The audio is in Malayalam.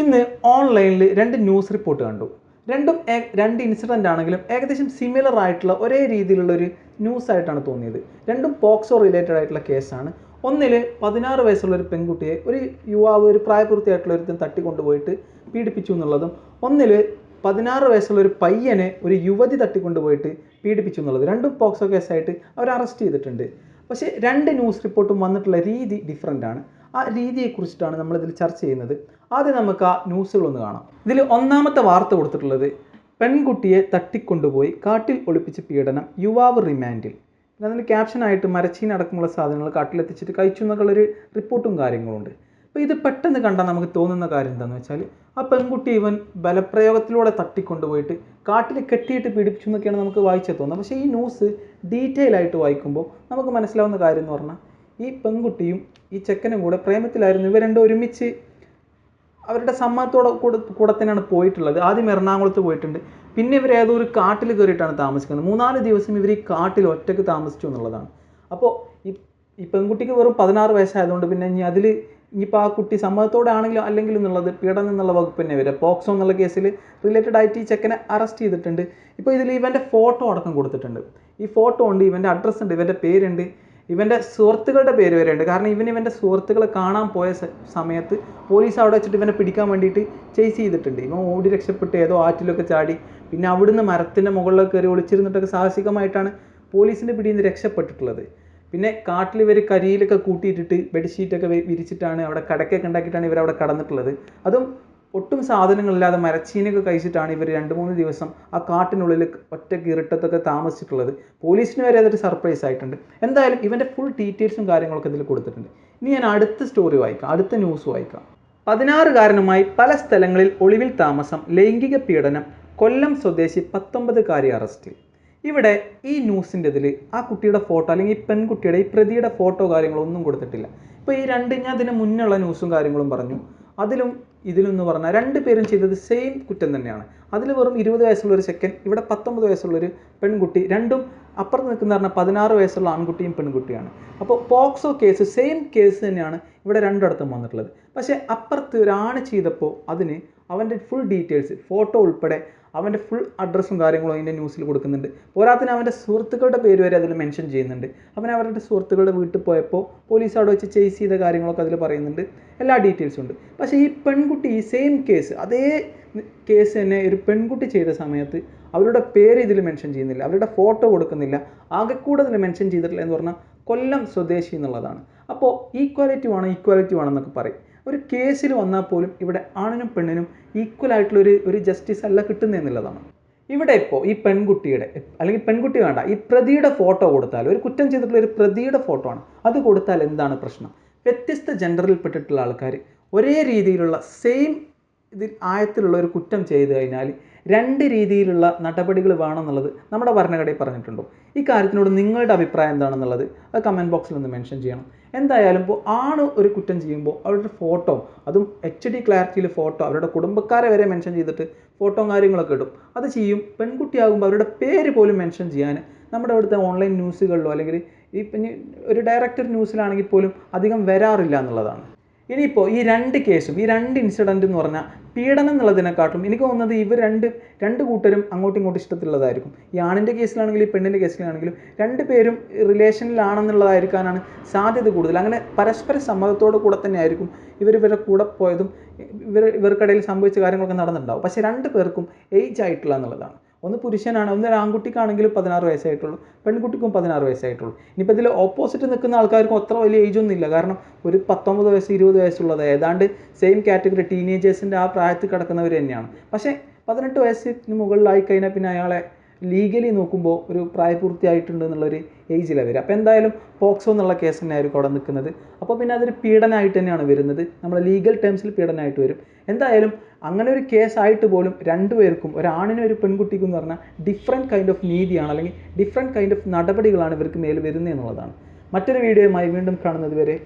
ഇന്ന് ഓൺലൈനിൽ രണ്ട് ന്യൂസ് റിപ്പോർട്ട് കണ്ടു. രണ്ടും രണ്ട് ഇൻസിഡന്റ് ആണെങ്കിലും ഏകദേശം സിമിലർ ആയിട്ടുള്ള ഒരേ രീതിയിലുള്ള ഒരു ന്യൂസ് ആയിട്ടാണ് തോന്നിയത്. രണ്ടും പോക്സോ റിലേറ്റഡ് ആയിട്ടുള്ള കേസാണ് ഒന്നിൽ പതിനാറ് വയസ്സുള്ള ഒരു പെൺകുട്ടിയെ ഒരു യുവാവ് ഒരു പ്രായപൂർത്തിയായിട്ടുള്ള ഒരുത്തൻ തട്ടിക്കൊണ്ടുപോയിട്ട് പീഡിപ്പിച്ചു എന്നുള്ളതും ഒന്നിൽ പതിനാറ് വയസ്സുള്ള ഒരു പയ്യനെ ഒരു യുവതി തട്ടിക്കൊണ്ടുപോയിട്ട് പീഡിപ്പിച്ചു എന്നുള്ളത് രണ്ടും പോക്സോ കേസായിട്ട് അവർ അറസ്റ്റ് ചെയ്തിട്ടുണ്ട്. പക്ഷേ രണ്ട് ന്യൂസ് റിപ്പോർട്ടും വന്നിട്ടുള്ള രീതി ഡിഫറെന്റ് ആണ്. ആ രീതിയെക്കുറിച്ചിട്ടാണ് നമ്മളിതിൽ ചർച്ച ചെയ്യുന്നത്. ആദ്യം നമുക്ക് ആ ന്യൂസുകളൊന്ന് കാണാം. ഇതിൽ ഒന്നാമത്തെ വാർത്ത കൊടുത്തിട്ടുള്ളത് പെൺകുട്ടിയെ തട്ടിക്കൊണ്ടുപോയി കാട്ടിൽ ഒളിപ്പിച്ച പീഡനം യുവാവ് റിമാൻഡിൽ. പിന്നെ അതിന്റെ ക്യാപ്ഷനായിട്ട് മരച്ചീനടക്കമുള്ള സാധനങ്ങൾ കാട്ടിലെത്തിച്ചിട്ട് കഴിച്ചു എന്നൊക്കെയുള്ളൊരു റിപ്പോർട്ടും കാര്യങ്ങളുണ്ട്. അപ്പോൾ ഇത് പെട്ടെന്ന് കണ്ടാൽ നമുക്ക് തോന്നുന്ന കാര്യം എന്താണെന്ന് വെച്ചാൽ ആ പെൺകുട്ടി ഇവൻ ബലപ്രയോഗത്തിലൂടെ തട്ടിക്കൊണ്ടുപോയിട്ട് കാട്ടിൽ കെട്ടിയിട്ട് പീഡിപ്പിച്ചു എന്നൊക്കെയാണ് നമുക്ക് വായിച്ചാൽ തോന്നുന്നത്. പക്ഷേ ഈ ന്യൂസ് ഡീറ്റെയിൽ ആയിട്ട് വായിക്കുമ്പോൾ നമുക്ക് മനസ്സിലാവുന്ന കാര്യം എന്ന് പറഞ്ഞാൽ ഈ പെൺകുട്ടിയും ഈ ചെക്കനും കൂടെ പ്രേമത്തിലായിരുന്നു. ഇവർ രണ്ടും ഒരുമിച്ച് അവരുടെ സമ്മതത്തോടെ കൂടെ കൂടെ തന്നെയാണ് പോയിട്ടുള്ളത്. ആദ്യം എറണാകുളത്ത് പോയിട്ടുണ്ട്. പിന്നെ ഇവർ ഏതോ ഒരു കാട്ടിൽ കയറിയിട്ടാണ് താമസിക്കുന്നത്. മൂന്നാൽ ദിവസം ഇവർ ഈ കാട്ടിൽ ഒറ്റയ്ക്ക് താമസിച്ചു എന്നുള്ളതാണ്. അപ്പോൾ ഈ ഈ പെൺകുട്ടിക്ക് വെറും പതിനാറ് വയസ്സായതുകൊണ്ട് പിന്നെ ഇനി അതിൽ ഇനിയിപ്പോൾ ആ കുട്ടി സമ്മതത്തോടെ ആണെങ്കിലും അല്ലെങ്കിൽ എന്നുള്ളത് പീഡനം എന്നുള്ള വകുപ്പ് തന്നെ വരിക. പോക്സോ എന്നുള്ള കേസിൽ റിലേറ്റഡ് ആയിട്ട് ഈ ചെക്കനെ അറസ്റ്റ് ചെയ്തിട്ടുണ്ട്. ഇപ്പോൾ ഇതിൽ ഇവന്റെ ഫോട്ടോ അടക്കം കൊടുത്തിട്ടുണ്ട്. ഈ ഫോട്ടോ ഉണ്ട് ഇവന്റെ അഡ്രസ്സ് ഉണ്ട് ഇവന്റെ പേരുണ്ട്. ഇവന്റെ സുഹൃത്തുക്കളുടെ പേര് വരെയുണ്ട് കാരണം ഇവൻ ഇവന്റെ സുഹൃത്തുക്കളെ കാണാൻ പോയ സമയത്ത് പോലീസ് അവിടെ വെച്ചിട്ട് ഇവനെ പിടിക്കാൻ വേണ്ടിയിട്ട് ചേസ് ചെയ്തിട്ടുണ്ട്. ഇവൻ ഓടി രക്ഷപ്പെട്ട് ഏതോ ആറ്റിലൊക്കെ ചാടി പിന്നെ അവിടുന്ന് മരത്തിന്റെ മുകളിലൊക്കെ കയറി ഒളിച്ചിരുന്നിട്ടൊക്കെ സാഹസികമായിട്ടാണ് പോലീസിന്റെ പിടിയിൽ നിന്ന് രക്ഷപ്പെട്ടിട്ടുള്ളത്. പിന്നെ കാട്ടിൽ ഇവർ കരിയിലൊക്കെ കൂട്ടിയിട്ടിട്ട് ബെഡ്ഷീറ്റൊക്കെ വിരിച്ചിട്ടാണ് അവിടെ കടക്കൊക്കെ ഉണ്ടാക്കിയിട്ടാണ് ഇവർ അവിടെ കടന്നിട്ടുള്ളത്. അതും ഒട്ടും സാധനങ്ങളില്ലാതെ മരച്ചീനൊക്കെ കഴിച്ചിട്ടാണ് ഇവർ രണ്ട് മൂന്ന് ദിവസം ആ കാട്ടിനുള്ളിൽ ഒറ്റയ്ക്ക് ഇരുട്ടത്തൊക്കെ താമസിച്ചിട്ടുള്ളത്. പോലീസിന് വരെ അതൊരു സർപ്രൈസ് ആയിട്ടുണ്ട്. എന്തായാലും ഇവന്റെ ഫുൾ ഡീറ്റെയിൽസും കാര്യങ്ങളൊക്കെ ഇതിൽ കൊടുത്തിട്ടുണ്ട്. ഇനി ഞാൻ അടുത്ത സ്റ്റോറി വായിക്കാം. അടുത്ത ന്യൂസ് വായിക്കാം. പതിനാറുകാരനുമായി പല സ്ഥലങ്ങളിൽ ഒളിവിൽ താമസം ലൈംഗിക പീഡനം കൊല്ലം സ്വദേശി പത്തൊമ്പതുകാരി അറസ്റ്റിൽ ഇവിടെ ഈ ന്യൂസിന്റെ ഇതിൽ ആ കുട്ടിയുടെ ഫോട്ടോ അല്ലെങ്കിൽ ഈ പെൺകുട്ടിയുടെ ഈ പ്രതിയുടെ ഫോട്ടോ കാര്യങ്ങളൊന്നും കൊടുത്തിട്ടില്ല. ഇപ്പോൾ ഈ രണ്ട് ഞാൻ അതിന് മുന്നുള്ള ന്യൂസും കാര്യങ്ങളും പറഞ്ഞു. അതിലും ഇതിലെന്ന് പറഞ്ഞാൽ രണ്ട് പേരും ചെയ്തത് സെയിം കുറ്റം തന്നെയാണ്. അതിൽ വെറും ഇരുപത് വയസ്സുള്ള ഒരു സെക്കൻഡ് ഇവിടെ പത്തൊമ്പത് വയസ്സുള്ളൊരു പെൺകുട്ടി രണ്ടും അപ്പുറത്ത് നിൽക്കുന്ന പറഞ്ഞാൽ പതിനാറ് വയസ്സുള്ള ആൺകുട്ടിയും പെൺകുട്ടിയാണ് അപ്പോൾ പോക്സോ കേസ് സെയിം കേസ് തന്നെയാണ് ഇവിടെ രണ്ടിടത്തും വന്നിട്ടുള്ളത്. പക്ഷേ അപ്പുറത്ത് ഒരാണ് ചെയ്തപ്പോൾ അതിന് അവന്റെ ഫുൾ ഡീറ്റെയിൽസ് ഫോട്ടോ ഉൾപ്പെടെ അവന്റെ ഫുൾ അഡ്രസ്സും കാര്യങ്ങളും അതിന്റെ ന്യൂസിൽ കൊടുക്കുന്നുണ്ട്. പോരാത്തിന് അവന്റെ സുഹൃത്തുക്കളുടെ പേര് വരെ അതിൽ മെൻഷൻ ചെയ്യുന്നുണ്ട്. അവൻ അവരുടെ സുഹൃത്തുക്കളുടെ വീട്ടിൽ പോയപ്പോൾ പോലീസ് അവിടെ വെച്ച് ചേസ് ചെയ്ത കാര്യങ്ങളൊക്കെ അതിൽ പറയുന്നുണ്ട്. എല്ലാ ഡീറ്റെയിൽസും ഉണ്ട്. പക്ഷേ ഈ പെൺകുട്ടി ഈ സെയിം കേസ് അതേ കേസ് തന്നെ ഒരു പെൺകുട്ടി ചെയ്ത സമയത്ത് അവരുടെ പേര് ഇതിൽ മെൻഷൻ ചെയ്യുന്നില്ല. അവരുടെ ഫോട്ടോ കൊടുക്കുന്നില്ല. ആകെ കൂടെ ഇതിൽ മെൻഷൻ ചെയ്തിട്ടില്ല എന്ന് പറഞ്ഞാൽ കൊല്ലം സ്വദേശി എന്നുള്ളതാണ്. അപ്പോൾ ഈക്വാലിറ്റി വേണം ഈക്വാലിറ്റി വേണം എന്നൊക്കെ പറയും. ഒരു കേസിൽ വന്നാൽ പോലും ഇവിടെ ആണിനും പെണ്ണിനും ഈക്വൽ ആയിട്ടുള്ള ഒരു ഒരു ജസ്റ്റിസ് അല്ല കിട്ടുന്നതെന്നുള്ളതാണ് ഇവിടെ ഇപ്പോൾ ഈ പെൺകുട്ടിയുടെ അല്ലെങ്കിൽ പെൺകുട്ടി വേണ്ട ഈ പ്രതിയുടെ ഫോട്ടോ കൊടുത്താൽ ഒരു കുറ്റം ചെയ്തിട്ടുള്ള ഒരു പ്രതിയുടെ ഫോട്ടോ ആണ്. അത് കൊടുത്താൽ എന്താണ് പ്രശ്നം? വ്യത്യസ്ത ജെൻഡറിൽപ്പെട്ടിട്ടുള്ള ആൾക്കാർ ഒരേ രീതിയിലുള്ള സെയിം ഇതിൽ ആയത്തിലുള്ള ഒരു കുറ്റം ചെയ്തു കഴിഞ്ഞാൽ രണ്ട് രീതിയിലുള്ള നടപടികൾ വേണമെന്നുള്ളത് നമ്മുടെ ഭരണഘടനയിൽ പറഞ്ഞിട്ടുണ്ടോ? ഈ കാര്യത്തിനോട് നിങ്ങളുടെ അഭിപ്രായം എന്താണെന്നുള്ളത് അത് കമന്റ് ബോക്സിൽ ഒന്ന് മെൻഷൻ ചെയ്യണം. എന്തായാലും ഇപ്പോൾ ആണ് ഒരു കുറ്റം ചെയ്യുമ്പോൾ അവരുടെ ഫോട്ടോ അതും എച്ച് ഡി ക്ലാരിറ്റിയിൽ ഫോട്ടോ അവരുടെ കുടുംബക്കാരെ വരെ മെൻഷൻ ചെയ്തിട്ട് ഫോട്ടോ കാര്യങ്ങളൊക്കെ ഇടും. അത് ചെയ്യും. പെൺകുട്ടിയാകുമ്പോൾ അവരുടെ പേര് പോലും മെൻഷൻ ചെയ്യാൻ നമ്മുടെ അവിടുത്തെ ഓൺലൈൻ ന്യൂസുകളിലോ അല്ലെങ്കിൽ ഈ ഒരു ഡയറക്ടർ ന്യൂസിലാണെങ്കിൽ പോലും അധികം വരാറില്ല എന്നുള്ളതാണ്. ഇനിയിപ്പോൾ ഈ രണ്ട് കേസും ഈ രണ്ട് ഇൻസിഡന്റ് എന്ന് പറഞ്ഞാൽ പീഡനം എന്നുള്ളതിനെക്കാട്ടും എനിക്ക് തോന്നുന്നത് ഇവർ രണ്ട് രണ്ട് കൂട്ടരും അങ്ങോട്ടും ഇങ്ങോട്ടും ഇഷ്ടത്തിലുള്ളതായിരിക്കും. ഈ ആണിന്റെ കേസിലാണെങ്കിലും ഈ പെണ്ണിന്റെ കേസിലാണെങ്കിലും രണ്ട് പേരും റിലേഷനിലാണെന്നുള്ളതായിരിക്കാനാണ് സാധ്യത കൂടുതൽ. അങ്ങനെ പരസ്പര സമ്മതത്തോടു കൂടെ തന്നെ ആയിരിക്കും ഇവർ ഇവരുടെ കൂടെ പോയതും ഇവർ ഇവർക്കിടയിൽ സംഭവിച്ച കാര്യങ്ങളൊക്കെ നടന്നിട്ടുണ്ടാവും. പക്ഷേ രണ്ട് പേർക്കും ഏജ് ആയിട്ടുള്ള എന്നുള്ളതാണ്. ഒന്ന് പുരുഷനാണ് ഒന്ന് ആൺകുട്ടിക്കാണെങ്കിലും പതിനാറ് വയസ്സായിട്ടുള്ളൂ പെൺകുട്ടിക്കും പതിനാറ് വയസ്സായിട്ടുള്ളൂ. ഇനിയിപ്പോൾ ഇതിൽ ഓപ്പോസിറ്റ് നിൽക്കുന്ന ആൾക്കാർക്കും അത്ര വലിയ ഏജൊന്നും ഇല്ല. കാരണം ഒരു പത്തൊമ്പത് വയസ്സ് ഇരുപത് വയസ്സുള്ളത്. ഏതാണ്ട് സെയിം കാറ്റഗറി ടീനേജേഴ്സിന്റെ ആ പ്രായത്തിൽ കിടക്കുന്നവർ തന്നെയാണ്. പക്ഷേ പതിനെട്ട് വയസ്സിന് മുകളിലായി കഴിഞ്ഞാൽ പിന്നെ അയാളെ ലീഗലി നോക്കുമ്പോൾ ഒരു പ്രായപൂർത്തിയായിട്ടുണ്ട് എന്നുള്ളൊരു ഏജിലാണ് വരിക. അപ്പോൾ എന്തായാലും പോക്സോ എന്നുള്ള കേസ് തന്നെയായിരിക്കും അവിടെ നിൽക്കുന്നത്. അപ്പോൾ പിന്നെ അതൊരു പീഡനമായിട്ട് തന്നെയാണ് വരുന്നത്. നമ്മൾ ലീഗൽ ടേംസിൽ പീഡനമായിട്ട് വരും. എന്തായാലും അങ്ങനെ ഒരു കേസായിട്ട് പോലും രണ്ടുപേർക്കും ഒരാണിനും ഒരു പെൺകുട്ടിക്കും എന്ന് പറഞ്ഞാൽ ഡിഫറെന്റ് കൈൻഡ് ഓഫ് നീതിയാണ് അല്ലെങ്കിൽ ഡിഫറെന്റ് കൈൻഡ് ഓഫ് നടപടികളാണ് ഇവർക്ക് മേൽ വരുന്നത് എന്നുള്ളതാണ്. മറ്റൊരു വീഡിയോയുമായി വീണ്ടും കാണുന്നത് വരെ